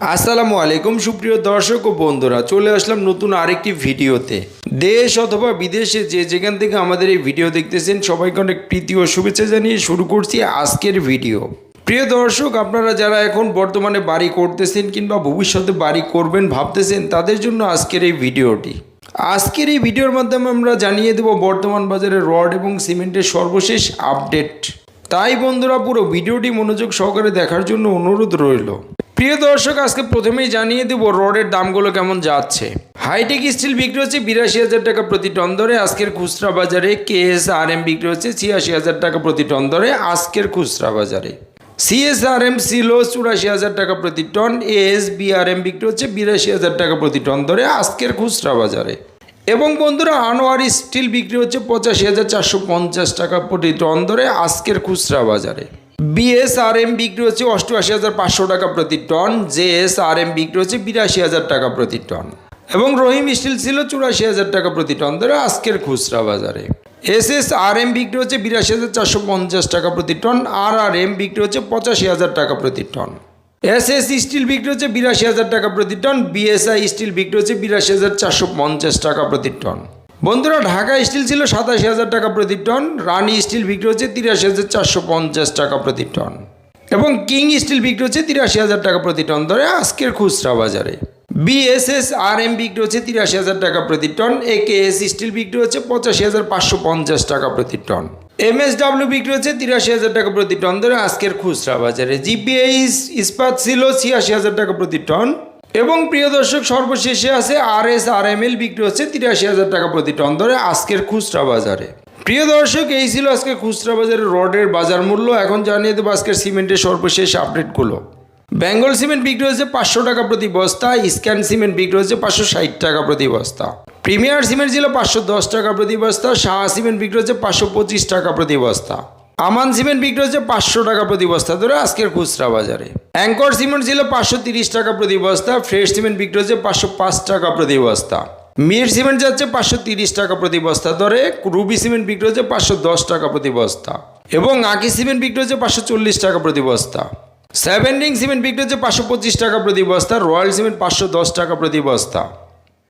আসসালামু আলাইকুম, সুপ্রিয় দর্শক ও বন্ধুরা, চলে আসলাম নতুন আরেকটি ভিডিওতে। দেশ অথবা বিদেশে যে যেখান থেকে আমাদের এই ভিডিও দেখতেছেন, সবাইকে অনেক প্রীতি ও শুভেচ্ছা জানিয়ে শুরু করছি আজকের ভিডিও। প্রিয় দর্শক, আপনারা যারা এখন বর্তমানে বাড়ি করতেছেন কিংবা ভবিষ্যতে বাড়ি করবেন ভাবতেছেন, তাদের জন্য আজকের এই ভিডিওটি। আজকের এই ভিডিওর মাধ্যমে আমরা জানিয়ে দেব বর্তমান বাজারে রড এবং সিমেন্টের সর্বশেষ আপডেট। তাই বন্ধুরা, পুরো ভিডিওটি মনোযোগ সহকারে দেখার জন্য অনুরোধ রইল। প্রিয় দর্শক, আজকে প্রথমেই জানিয়ে দেব রডের দামগুলো কেমন যাচ্ছে। হাইটেক স্টিল বিক্রি হচ্ছে বিরাশি হাজার টাকা প্রতি টন দরে, আজকের খুচরা বাজারে কেএস আর এম বিক্রি হচ্ছে ছিয়াশি হাজার টাকা প্রতি টন দরে, আজকের খুচরা বাজারে। সিএসআরএম ছিল চুরাশি হাজার টাকা প্রতি টন এএস বিআরএম বিক্রি হচ্ছে বিরাশি হাজার টাকা প্রতি টন দরে, আজকের খুচরা বাজারে। এবং বন্ধুরা, আনোয়ার স্টিল বিক্রি হচ্ছে পঁচাশি হাজার চারশো পঞ্চাশ টাকা প্রতি টন দরে, আজকের খুচরা বাজারে। বিএসআরএম বিক্রি হচ্ছে অষ্টআশি হাজার পাঁচশো টাকা প্রতি টন জেএসআরএম বিক্রি হচ্ছে বিরাশি হাজার টাকা প্রতি টন। এবং রহিম স্টিল ছিল চুরাশি হাজার টাকা প্রতি টন ধরে আজকের খুচরা বাজারে। এস এস আর এম বিক্রি হচ্ছে বিরাশি হাজার চারশো পঞ্চাশ টাকা প্রতি টন আর আর এম বিক্রি হচ্ছে পঁচাশি হাজার টাকা প্রতি টন। এস এস স্টিল বিক্রি হচ্ছে বিরাশি হাজার টাকা প্রতি টন বিএসআই স্টিল বিক্রি হচ্ছে বিরাশি হাজার চারশো পঞ্চাশ টাকা প্রতি টন। বন্ধুরা, ঢাকা স্টিল ছিল সাতাশি হাজার টাকা প্রতি টন রানি স্টিল বিক্রি হচ্ছে তিরাশি হাজার চারশো পঞ্চাশ টাকা প্রতি টন। এবং কিং স্টিল বিক্রি হচ্ছে তিরাশি হাজার টাকা প্রতি টন ধরে আজকের খুচরা বাজারে। বিএসএস আর এম বিক্রি হচ্ছে তিরাশি হাজার টাকা প্রতি ton A K S steel বিক্রি হচ্ছে পঁচাশি হাজার পাঁচশো পঞ্চাশ টাকা প্রতি টন। এমএসডাব্লিউ বিক্রি হচ্ছে তিরাশি হাজার টাকা প্রতি টন ধরে আজকের খুচরা বাজারে। জিপিএইচ ইস্পাত ছিল ছিয়াশি হাজার টাকা প্রতি টন। এবং প্রিয় দর্শক, সর্বশেষে আছে আর এস আর এম এল বিক্রি হচ্ছে তিরাশি হাজার টাকা প্রতি টন ধরে আজকের খুচরা বাজারে। প্রিয় দর্শক, এই ছিল আজকে খুচরা বাজারে রডের বাজার মূল্য। এখন জানিয়ে দেবো আজকের সিমেন্টের সর্বশেষ আপডেটগুলো। বেঙ্গল সিমেন্ট বিক্রি হচ্ছে পাঁচশো টাকা প্রতি বস্তা স্ক্যান সিমেন্ট বিক্রি হচ্ছে পাঁচশো ষাট টাকা প্রতি বস্তা। প্রিমিয়ার সিমেন্ট ছিল পাঁচশো দশ টাকা প্রতি বস্তা শাহ সিমেন্ট বিক্রি হচ্ছে পাঁচশো পঁচিশ টাকা প্রতি বস্তা। আমান সিমেন্ট বিক্রি হচ্ছে পাঁচশো টাকা প্রতি বস্তা ধরে আজকের খুচরা বাজারে। অ্যাঙ্কর সিমেন্ট ছিল পাঁচশো তিরিশ টাকা প্রতি বস্তা, ফ্রেশ সিমেন্ট বিক্রি হচ্ছে পাঁচশো পাঁচ টাকা প্রতি বস্তা। মির সিমেন্ট যাচ্ছে পাঁচশো তিরিশ টাকা প্রতি বস্তা ধরে, রুবি সিমেন্ট বিক্রি হচ্ছে পাঁচশো দশ টাকা প্রতি বস্তা। এবং আঁকি সিমেন্ট বিক্রি হচ্ছে পাঁচশো চল্লিশ টাকা প্রতি বস্তা। সেভেন রিং সিমেন্ট বিক্রি হচ্ছে পাঁচশো পঁচিশ টাকা প্রতি বস্তা, রয়্যাল সিমেন্ট পাঁচশো দশ টাকা প্রতি বস্তা।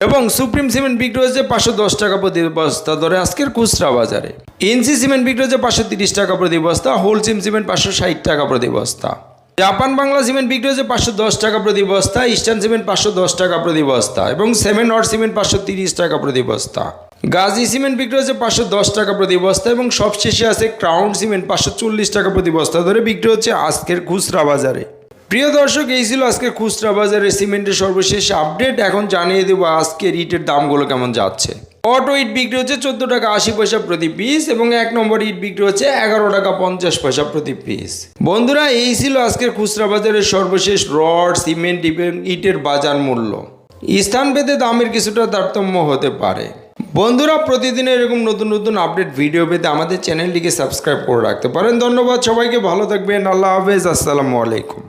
এবং সুপ্রিম সিমেন্ট বিক্রি হচ্ছে পাঁচশো দশ টাকা প্রতি বস্তা ধরে আজকের খুচরা বাজারে। ইনসি সিমেন্ট বিক্রি হচ্ছে পাঁচশো তিরিশ টাকা প্রতি বস্তা হোলসিম সিমেন্ট পাঁচশো ষাট টাকা প্রতি বস্তা। জাপান বাংলা সিমেন্ট বিক্রি হচ্ছে পাঁচশো দশ টাকা প্রতি বস্তা, ইস্টার্ন সিমেন্ট পাঁচশো দশ টাকা প্রতি বস্তা এবং সেভেন অর সিমেন্ট পাঁচশো তিরিশ টাকা প্রতি বস্তা। গাজী সিমেন্ট বিক্রি হচ্ছে পাঁচশো দশ টাকা প্রতি বস্তা এবং সবশেষে আছে ক্রাউন সিমেন্ট পাঁচশো চল্লিশ টাকা প্রতি বস্তা ধরে বিক্রি হচ্ছে আজকের খুচরা বাজারে। প্রিয় দর্শক, এই ছিল আজকের খুচরা বাজারে সিমেন্টের সর্বশেষ আপডেট। এখন জানিয়ে দেবো আজকের ইটের দামগুলো কেমন যাচ্ছে। অটো ইট বিক্রি হচ্ছে চোদ্দ টাকা আশি পয়সা প্রতি পিস এবং এক নম্বর ইট বিক্রি হচ্ছে এগারো টাকা পঞ্চাশ পয়সা প্রতি পিস বন্ধুরা, এই ছিল আজকের খুচরা বাজারের সর্বশেষ রড, সিমেন্ট এবং ইটের বাজার মূল্য। স্থান স্থানভেদে দামের কিছুটা তারতম্য হতে পারে। বন্ধুরা প্রতিদিন এরকম নতুন নতুন আপডেট ভিডিও পেতে আমাদের চ্যানেলটিকে সাবস্ক্রাইব করে রাখতে পারেন। ধন্যবাদ সবাইকে, ভালো থাকবেন, আল্লাহ হাফেজ, আসসালামু আলাইকুম।